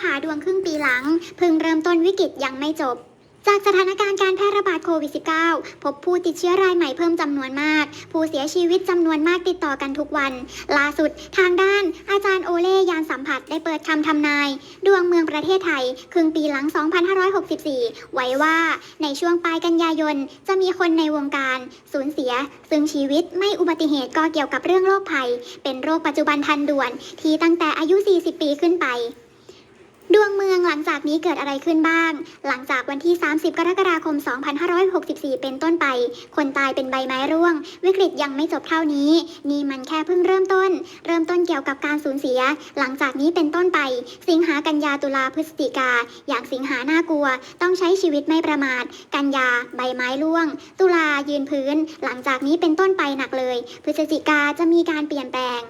ผ่าดวงครึ่งปีหลังเพิ่งเริ่มต้นวิกฤตยังไม่จบจากสถานการณ์การแพร่ระบาดโควิด -19 พบผู้ติดเชื้อรายใหม่เพิ่มจำนวนมาก ผู้เสียชีวิตจำนวนมากติดต่อกันทุกวัน ล่าสุดทางด้านอาจารย์โอเล่ยานสัมผัสได้เปิดคำทำนาย ดวงเมืองประเทศไทย ครึ่งปีหลัง 2564 ไว้ว่าในช่วงปลายกันยายน จะมีคนในวงการสูญเสีย ซึ่งชีวิตไม่อุบัติเหตุก็เกี่ยวกับเรื่องโรคภัย เป็นโรคปัจจุบันทันด่วนที่ตั้งแต่อายุ 40 ปีขึ้นไป ดวงเมืองหลังจากนี้เกิดอะไรขึ้นบ้าง หลังจากวันที่ 30 กรกฎาคม 2564 เป็นต้นไป คนตายเป็นใบไม้ร่วง วิกฤตยังไม่จบเท่านี้ นี่มันแค่เพิ่งเริ่มต้น เริ่มต้นเกี่ยวกับการสูญเสีย หลังจากนี้เป็นต้นไป สิงหากันยาตุลาพฤศจิกา อย่างสิงหาหน่ากลัว ต้องใช้ชีวิตไม่ประมาท กันยา ใบไม้ร่วง ตุลายืนพื้น หลังจากนี้เป็นต้นไปหนักเลย พฤศจิกาจะมีการเปลี่ยนแปลง